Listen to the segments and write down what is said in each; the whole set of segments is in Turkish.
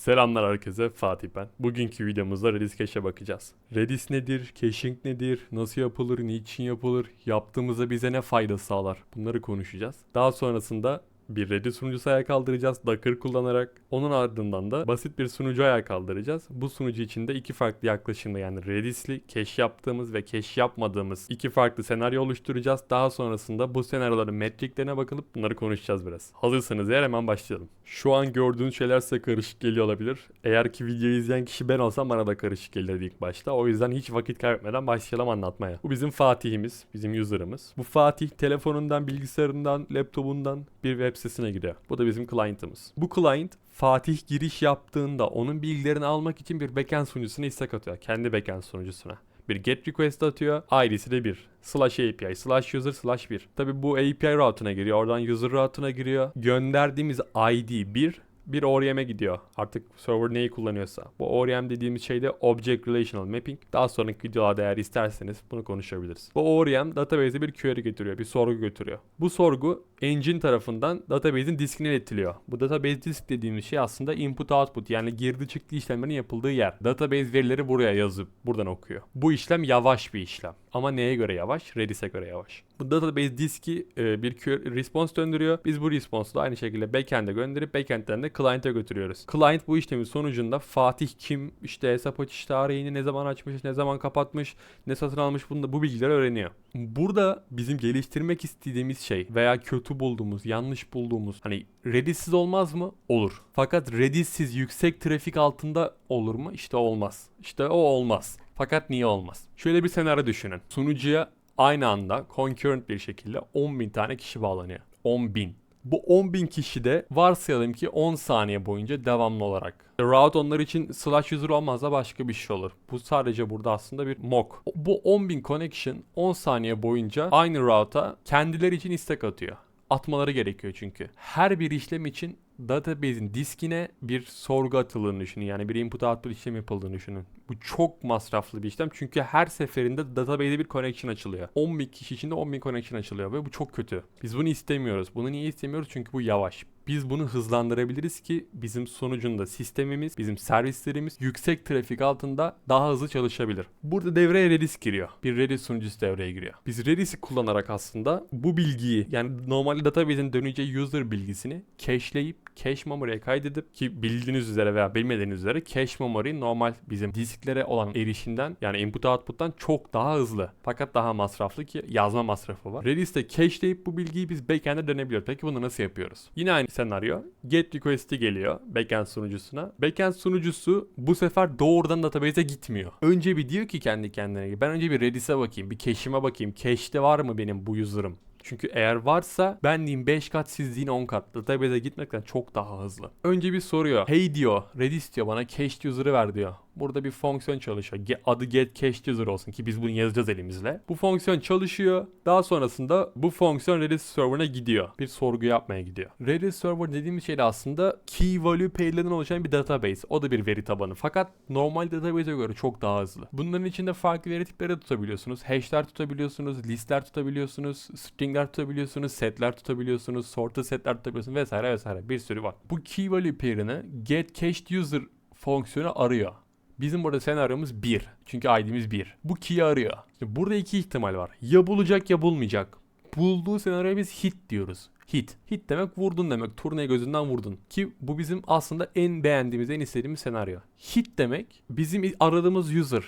Selamlar herkese Fatih ben. Bugünkü videomuzda Redis Cache'e bakacağız. Redis nedir? Caching nedir? Nasıl yapılır? Niçin yapılır? Yaptığımızda bize ne fayda sağlar? Bunları konuşacağız. Daha sonrasında bir Redis sunucusu ayağa kaldıracağız Docker kullanarak. Onun ardından da basit bir sunucu ayağa kaldıracağız. Bu sunucu içinde iki farklı yaklaşımda yani Redis'li cache yaptığımız ve cache yapmadığımız iki farklı senaryo oluşturacağız. Daha sonrasında bu senaryoların metriklerine bakılıp bunları konuşacağız biraz. Hazırsanız eğer hemen başlayalım. Şu an gördüğünüz şeyler size karışık geliyor olabilir. Eğer ki videoyu izleyen kişi ben olsam bana da karışık gelirdi ilk başta. O yüzden hiç vakit kaybetmeden başlayalım anlatmaya. Bu bizim Fatih'imiz, bizim user'ımız. Bu Fatih telefonundan, bilgisayarından, laptopundan bir web sitesine giriyor. Bu da bizim client'ımız. Bu client Fatih giriş yaptığında onun bilgilerini almak için bir backend sunucusuna istek atıyor. Kendi backend sunucusuna. Bir get request atıyor. ID'si de 1. Slash API, slash user, slash 1. Tabi bu API route'una giriyor. Oradan user route'una giriyor. Gönderdiğimiz ID 1 bir ORM'e gidiyor. Artık server neyi kullanıyorsa. Bu ORM dediğimiz şey de Object Relational Mapping. Daha sonraki videolarda eğer isterseniz bunu konuşabiliriz. Bu ORM database'e bir query getiriyor, bir sorgu götürüyor. Bu sorgu engine tarafından database'in diskine iletiliyor. Bu database disk dediğimiz şey aslında input output yani girdi çıktı işlemlerin yapıldığı yer. Database verileri buraya yazıp buradan okuyor. Bu işlem yavaş bir işlem. Ama neye göre yavaş? Redis'e göre yavaş. Bu database diski e, bir response döndürüyor. Biz bu response'u da aynı şekilde backend'e gönderip backend'den de client'e götürüyoruz. Client bu işlemin sonucunda Fatih kim, işte hesap açış tarihini ne zaman açmış, ne zaman kapatmış, ne satın almış bunu da bu bilgileri öğreniyor. Burada bizim geliştirmek istediğimiz şey veya kötü bulduğumuz, yanlış bulduğumuz hani Redis'siz olmaz mı? Olur. Fakat Redis'siz yüksek trafik altında olur mu? İşte olmaz. İşte o olmaz. Fakat niye olmaz? Şöyle bir senaryo düşünün. Sunucuya aynı anda concurrent bir şekilde 10.000 tane kişi bağlanıyor. 10.000. Bu 10.000 kişi de varsayalım ki 10 saniye boyunca devamlı olarak. Route onlar için slash user olmaz da başka bir şey olur. Bu sadece burada aslında bir mock. Bu 10.000 connection 10 saniye boyunca aynı route'a kendileri için istek atıyor. Atmaları gerekiyor çünkü. Her bir işlem için database'in diskine bir sorgu atıldığını düşünün. Yani bir input output işlem yapıldığını düşünün. Bu çok masraflı bir işlem. Çünkü her seferinde database'e bir connection açılıyor. 10.000 kişi içinde 10.000 connection açılıyor ve bu çok kötü. Biz bunu istemiyoruz. Bunu niye istemiyoruz? Çünkü bu yavaş. Biz bunu hızlandırabiliriz ki bizim sonucunda sistemimiz, bizim servislerimiz yüksek trafik altında daha hızlı çalışabilir. Burada devreye Redis giriyor. Bir Redis sunucusu devreye giriyor. Biz Redis'i kullanarak aslında bu bilgiyi yani normalde database'in döneceği user bilgisini cache'leyip cache memory'e kaydedip ki bildiğiniz üzere veya bilmediğiniz üzere cache memory normal bizim disklere olan erişimden yani input output'tan çok daha hızlı. Fakat daha masraflı ki yazma masrafı var. Redis'te cache'leyip bu bilgiyi biz backend'e dönebiliyoruz. Peki bunu nasıl yapıyoruz? Yine aynı senaryo. Get request'i geliyor backend sunucusuna. Backend sunucusu bu sefer doğrudan database'e gitmiyor. Önce bir diyor ki kendi kendine ben önce bir Redis'e bakayım, bir cache'ime bakayım. Cache'te var mı benim bu user'ım? Çünkü eğer varsa ben diyeyim 5 kat siz deyin 10 kat. Database'e gitmekten çok daha hızlı. Önce bir soruyor. Hey diyor Redis diyor bana cached user'ı ver diyor. Burada bir fonksiyon çalışıyor. Adı get cached user olsun ki biz bunu yazacağız elimizle. Bu fonksiyon çalışıyor. Daha sonrasında bu fonksiyon Redis serverına gidiyor. Bir sorgu yapmaya gidiyor. Redis server dediğimiz şey de aslında key value pair'lerden oluşan bir database. O da bir veri tabanı. Fakat normal database'e göre çok daha hızlı. Bunların içinde farklı veri tipleri de tutabiliyorsunuz. Hash'ler tutabiliyorsunuz, listler tutabiliyorsunuz, stringler tutabiliyorsunuz, setler tutabiliyorsunuz, sorted setler tutabiliyorsunuz vesaire vesaire. Bir sürü var. Bu key value pair'ini get cached user fonksiyonu arıyor. Bizim burada senaryomuz 1. Çünkü ID'miz 1. Bu key'i arıyor. Şimdi burada iki ihtimal var. Ya bulacak ya bulmayacak. Bulduğu senaryoya biz hit diyoruz. Hit. Hit demek vurdun demek. Turnayı gözünden vurdun. Ki bu bizim aslında en beğendiğimiz, en istediğimiz senaryo. Hit demek bizim aradığımız user.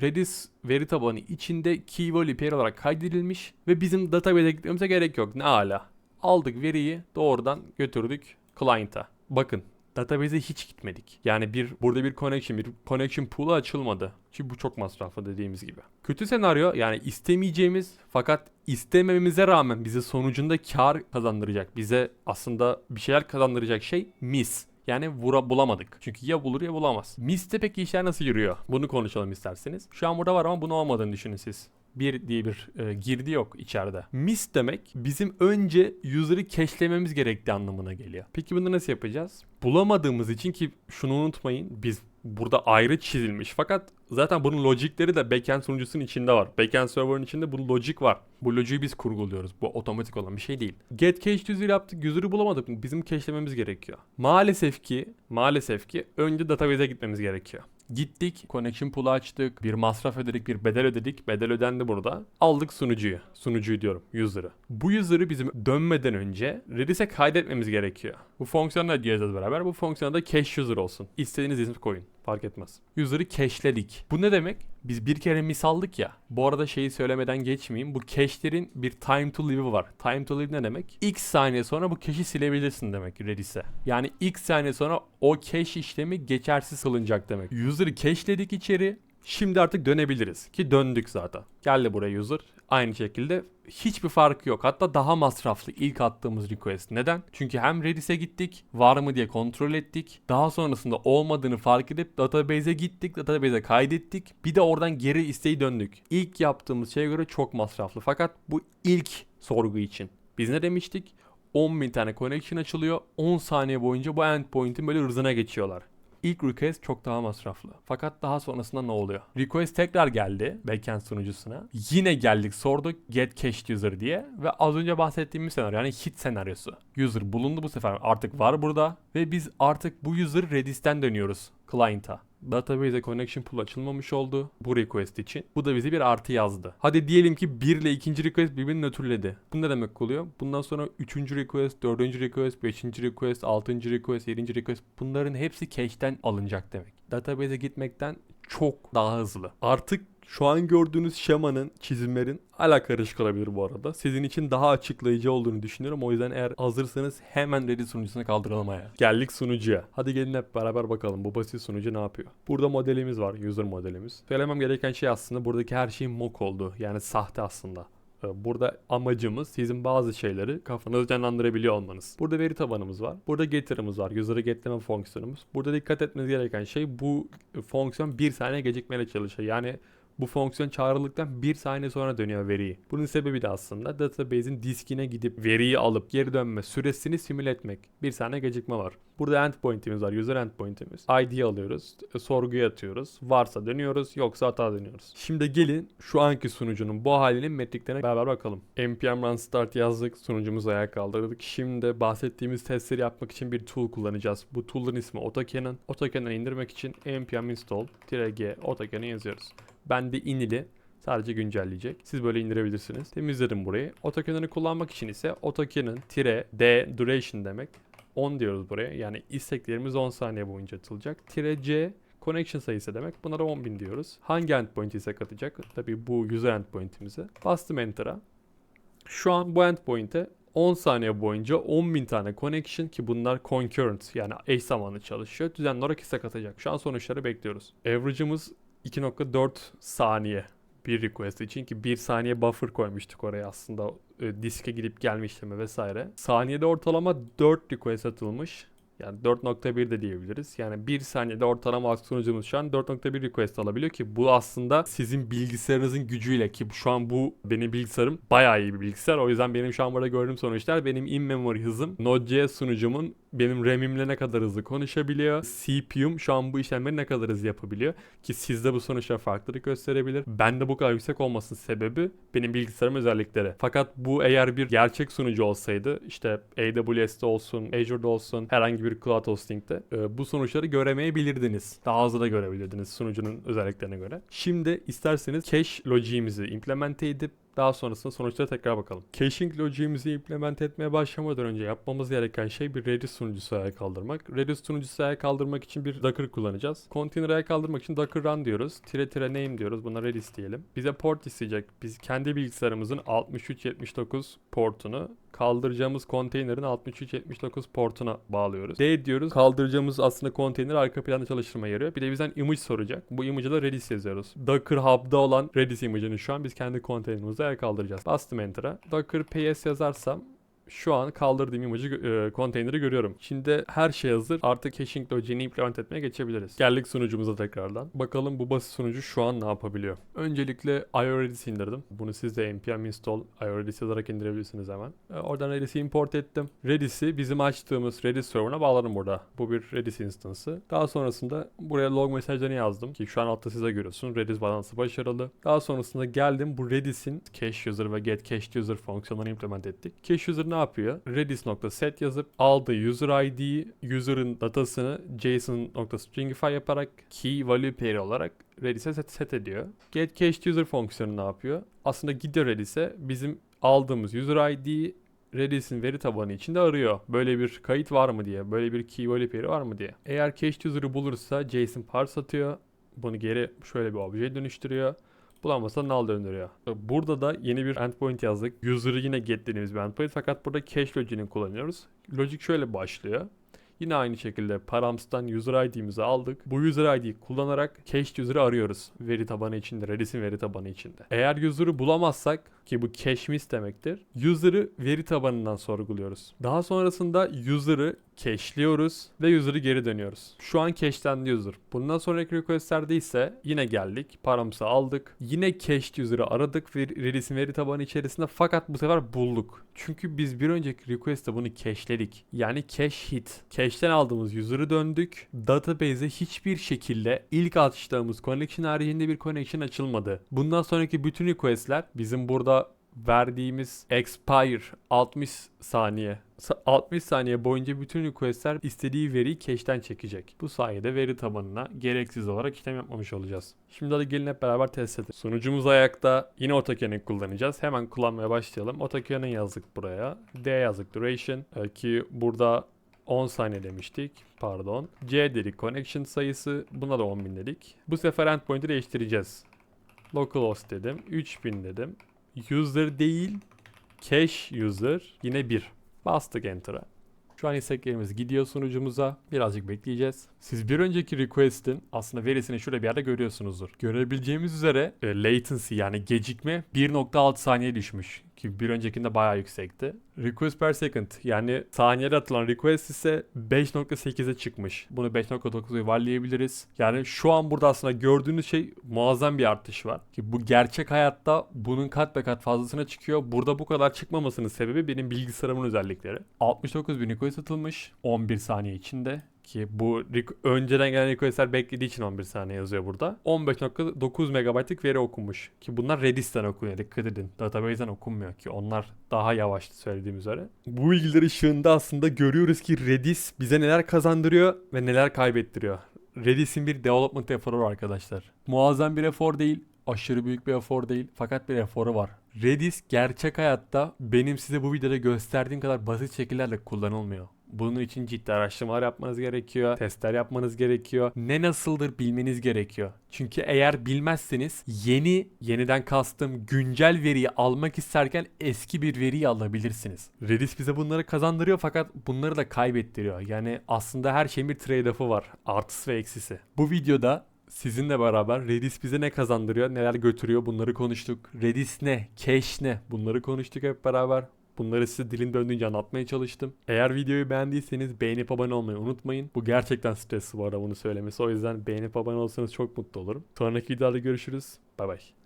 Redis veri tabanı içinde key value pair olarak kaydedilmiş ve bizim database'e gitmemize gerek yok. Ne ala. Aldık veriyi doğrudan götürdük client'a. Bakın database'e hiç gitmedik. Yani bir burada bir connection, bir connection pool'u açılmadı. Ki bu çok masraflı dediğimiz gibi. Kötü senaryo yani istemeyeceğimiz fakat istemememize rağmen bize sonucunda kar kazandıracak. Bize aslında bir şeyler kazandıracak şey miss. Yani vura bulamadık. Çünkü ya bulur ya bulamaz. Miss'te peki işler nasıl yürüyor? Bunu konuşalım isterseniz. Şu an burada var ama bunu olmadığını düşünün siz. Bir diye bir e, girdi yok içeride. Miss demek bizim önce user'ı cache'lememiz gerektiği anlamına geliyor. Peki bunu nasıl yapacağız? Bulamadığımız için ki şunu unutmayın biz burada ayrı çizilmiş. Fakat zaten bunun logikleri de backend sunucusunun içinde var. Backend server'ın içinde bu logik var. Bu lojiği biz kurguluyoruz. Bu otomatik olan bir şey değil. Get cache user yaptık. User'ı bulamadık? Bizim cache'lememiz gerekiyor. Maalesef ki, maalesef ki önce database'e gitmemiz gerekiyor. Gittik, connection pool'u açtık, bir masraf ödedik, bir bedel ödedik. Bedel ödendi burada. Aldık sunucuyu. Sunucuyu diyorum, user'ı. Bu user'ı bizim dönmeden önce Redis'e kaydetmemiz gerekiyor. Bu fonksiyonla diyeceğiz beraber. Bu fonksiyonda da cache user olsun. İstediğiniz ismi koyun. Fark etmez. User'ı cache'ledik. Bu ne demek? Biz bir kere misaldık ya. Bu arada şeyi söylemeden geçmeyeyim. Bu cache'lerin bir time to live'ı var. Time to live ne demek? X saniye sonra bu cache'i silebilirsin demek Redis'e. Yani X saniye sonra o cache işlemi geçersiz kılınacak demek. User'ı cache'ledik içeri. Şimdi artık dönebiliriz. Ki döndük zaten. Geldi buraya user. Aynı şekilde hiçbir farkı yok. Hatta daha masraflı ilk attığımız request. Neden? Çünkü hem Redis'e gittik, var mı diye kontrol ettik. Daha sonrasında olmadığını fark edip database'e gittik, database'e kaydettik. Bir de oradan geri isteği döndük. İlk yaptığımız şeye göre çok masraflı. Fakat bu ilk sorgu için. Biz ne demiştik? 10.000 tane connection açılıyor. 10 saniye boyunca bu endpoint'in böyle hızına geçiyorlar. İlk request çok daha masraflı. Fakat daha sonrasında ne oluyor? Request tekrar geldi backend sunucusuna. Yine geldik sorduk get cached user diye ve az önce bahsettiğimiz senaryo yani hit senaryosu. User bulundu bu sefer artık var burada ve biz artık bu user Redis'ten dönüyoruz client'a. Database'e connection pool açılmamış oldu bu request için. Bu da bize bir artı yazdı. Hadi diyelim ki 1 ile 2. request birbirini nötrledi. Bu ne demek oluyor? Bundan sonra 3. request, 4. request, 5. request, 6. request, 7. request bunların hepsi cache'ten alınacak demek. Database'e gitmekten çok daha hızlı. Artık şu an gördüğünüz şemanın, çizimlerin hala karışık olabilir bu arada. Sizin için daha açıklayıcı olduğunu düşünüyorum. O yüzden eğer hazırsanız hemen Reddit sunucusuna kaldıralım ayağa. Geldik sunucuya. Hadi gelin hep beraber bakalım bu basit sunucu ne yapıyor. Burada modelimiz var, user modelimiz. Söylemem gereken şey aslında buradaki her şeyin mock oldu. Yani sahte aslında. Ee, Burada amacımız sizin bazı şeyleri kafanızda canlandırabiliyor olmanız. Burada veri tabanımız var. Burada getter'ımız var. User'ı getleme fonksiyonumuz. Burada dikkat etmeniz gereken şey bu fonksiyon bir saniye gecikmeyle çalışıyor. Yani bu fonksiyon çağrıldıktan bir saniye sonra dönüyor veriyi. Bunun sebebi de aslında database'in diskine gidip veriyi alıp geri dönme süresini simüle etmek. Bir saniye gecikme var. Burada endpoint'imiz var. User endpoint'imiz. ID alıyoruz. Sorguya atıyoruz. Varsa dönüyoruz. Yoksa hata dönüyoruz. Şimdi gelin şu anki sunucunun bu halinin metriklerine beraber bakalım. npm run start yazdık. Sunucumuzu ayağa kaldırdık. Şimdi bahsettiğimiz testleri yapmak için bir tool kullanacağız. Bu tool'un ismi AutoCannon. AutoCannon'ı indirmek için npm install -g AutoCannon yazıyoruz. Ben de inili sadece güncelleyecek. Siz böyle indirebilirsiniz. Temizledim burayı. AutoCannon'ı kullanmak için ise AutoCannon-d duration demek. 10 diyoruz buraya. Yani isteklerimiz 10 saniye boyunca atılacak. Tire C connection sayısı demek. Bunlara 10.000 diyoruz. Hangi endpoint ise katacak? Tabii bu user endpoint'imize. Bastım enter'a. Şu an bu endpoint'e 10 saniye boyunca 10.000 tane connection ki bunlar concurrent yani eş zamanlı çalışıyor. Düzenli olarak istek atacak. Şu an sonuçları bekliyoruz. Average'ımız 2.4 saniye bir request için ki 1 saniye buffer koymuştuk oraya aslında e, diske gidip gelme işlemi vesaire. Saniyede ortalama 4 request atılmış. Yani 4.1 de diyebiliriz. Yani 1 saniyede ortalama sunucumuz şu an 4.1 request alabiliyor ki bu aslında sizin bilgisayarınızın gücüyle ki şu an bu benim bilgisayarım bayağı iyi bir bilgisayar. O yüzden benim şu an burada gördüğüm sonuçlar benim in memory hızım Node.js sunucumun benim RAM'imle ne kadar hızlı konuşabiliyor. CPU'm şu an bu işlemleri ne kadar hızlı yapabiliyor. Ki sizde bu sonuçlar farklılık gösterebilir. Bende bu kadar yüksek olmasının sebebi benim bilgisayarım özellikleri. Fakat bu eğer bir gerçek sunucu olsaydı işte AWS'de olsun, Azure'da olsun herhangi bir cloud hosting'de e, bu sonuçları göremeyebilirdiniz. Daha hızlı da görebilirdiniz sunucunun özelliklerine göre. Şimdi isterseniz cache logiğimizi implemente edip daha sonrasında sonuçlara tekrar bakalım. Caching logiğimizi implement etmeye başlamadan önce yapmamız gereken şey bir Redis sunucusu ayağa kaldırmak. Redis sunucusu ayağa kaldırmak için bir Docker kullanacağız. Container ayağa kaldırmak için Docker run diyoruz. Tire tire name diyoruz. Buna Redis diyelim. Bize port isteyecek. Biz kendi bilgisayarımızın 6379 portunu kaldıracağımız konteynerin 6379 portuna bağlıyoruz. D diyoruz. Kaldıracağımız aslında konteyner arka planda çalıştırma yarıyor. Bir de bizden image soracak. Bu image'a da Redis yazıyoruz. Docker Hub'da olan Redis image'ini şu an biz kendi konteynerimize ayağa kaldıracağız. Bastım Enter'a. Docker PS yazarsam şu an kaldırdığım imajı e, konteyneri görüyorum. Şimdi her şey hazır. Artık caching logic'ini implement etmeye geçebiliriz. Geldik sunucumuza tekrardan. Bakalım bu basit sunucu şu an ne yapabiliyor. Öncelikle iORedis indirdim. Bunu siz de npm install iORedis yazarak indirebilirsiniz hemen. E, oradan Redis'i import ettim. Redis'i bizim açtığımız Redis server'ına bağladım burada. Bu bir Redis instansı. Daha sonrasında buraya log mesajlarını yazdım ki şu an altta size görüyorsun. Redis balansı başarılı. Daha sonrasında geldim bu Redis'in cache user ve get cached user fonksiyonlarını implement ettik. Cache user ne yapıyor? Redis.set yazıp aldığı user ID, user'ın datasını JSON.stringify yaparak key value pair olarak Redis'e set, set ediyor. Get cached user fonksiyonu ne yapıyor? Aslında gidiyor Redis'e bizim aldığımız user ID Redis'in veri tabanı içinde arıyor. Böyle bir kayıt var mı diye, böyle bir key value pair var mı diye. Eğer cached user'ı bulursa JSON parse atıyor. Bunu geri şöyle bir objeye dönüştürüyor. Bulamazsa null döndürüyor. Burada da yeni bir endpoint yazdık. User'ı yine get dediğimiz bir endpoint fakat burada cache logic'ini kullanıyoruz. Logic şöyle başlıyor. Yine aynı şekilde params'tan user ID'mizi aldık. Bu user ID'yi kullanarak cached user'ı arıyoruz. Veri tabanı içinde, Redis'in veri tabanı içinde. Eğer user'ı bulamazsak ki bu cache miss demektir. User'ı veri tabanından sorguluyoruz. Daha sonrasında user'ı cache'liyoruz ve user'ı geri dönüyoruz. Şu an cache'lendi user. Bundan sonraki requestlerde ise yine geldik. Params'ı aldık. Yine cached user'ı aradık ve Redis'in veri tabanı içerisinde fakat bu sefer bulduk. Çünkü biz bir önceki request'te bunu cache'ledik. Yani cache hit. Cache'ten aldığımız user'ı döndük. Database'e hiçbir şekilde ilk açtığımız connection haricinde bir connection açılmadı. Bundan sonraki bütün request'ler bizim burada verdiğimiz expire 60 saniye Sa- 60 saniye boyunca bütün requestler istediği veriyi cache'ten çekecek. Bu sayede veri tabanına gereksiz olarak işlem yapmamış olacağız. Şimdi hadi gelin hep beraber test edelim. Sunucumuz ayakta. Yine AutoCAN'ı kullanacağız. Hemen kullanmaya başlayalım. AutoCAN'ı yazdık buraya. D yazdık duration Ee, ki burada 10 saniye demiştik. Pardon. C dedik connection sayısı. Buna da 10.000 dedik. Bu sefer endpoint'i değiştireceğiz. Localhost dedim. 3000 dedim. User değil cache user yine 1. Bastık enter'a. Şu an isteklerimiz gidiyor sunucumuza. Birazcık bekleyeceğiz. Siz bir önceki request'in aslında verisini şurada bir yerde görüyorsunuzdur. Görebileceğimiz üzere e, latency yani gecikme 1.6 saniye düşmüş. Ki bir öncekinde bayağı yüksekti. Request per second yani saniyede atılan request ise 5.8'e çıkmış. Bunu 5.9'a yuvarlayabiliriz. Yani şu an burada aslında gördüğünüz şey muazzam bir artış var. Ki bu gerçek hayatta bunun kat be kat fazlasına çıkıyor. Burada bu kadar çıkmamasının sebebi benim bilgisayarımın özellikleri. 69 bin request atılmış 11 saniye içinde ki bu önceden gelen requestler beklediği için 11 saniye yazıyor burada. 15.9 megabaytlık veri okunmuş. Ki bunlar Redis'ten okunuyor dikkat edin. Database'den okunmuyor ki onlar daha yavaştı söylediğim üzere. Bu bilgiler ışığında aslında görüyoruz ki Redis bize neler kazandırıyor ve neler kaybettiriyor. Redis'in bir development eforu arkadaşlar. Muazzam bir efor değil, aşırı büyük bir efor değil fakat bir eforu var. Redis gerçek hayatta benim size bu videoda gösterdiğim kadar basit şekillerle kullanılmıyor. Bunun için ciddi araştırmalar yapmanız gerekiyor. Testler yapmanız gerekiyor. Ne nasıldır bilmeniz gerekiyor. Çünkü eğer bilmezseniz yeni, yeniden kastım güncel veriyi almak isterken eski bir veriyi alabilirsiniz. Redis bize bunları kazandırıyor fakat bunları da kaybettiriyor. Yani aslında her şeyin bir trade-off'u var. Artısı ve eksisi. Bu videoda Sizinle beraber Redis bize ne kazandırıyor, neler götürüyor bunları konuştuk. Redis ne, cache ne bunları konuştuk hep beraber. Bunları size dilin döndüğünce anlatmaya çalıştım. Eğer videoyu beğendiyseniz beğenip abone olmayı unutmayın. Bu gerçekten stresli bu arada bunu söylemesi. O yüzden beğenip abone olsanız çok mutlu olurum. Sonraki videoda görüşürüz. Bay bay.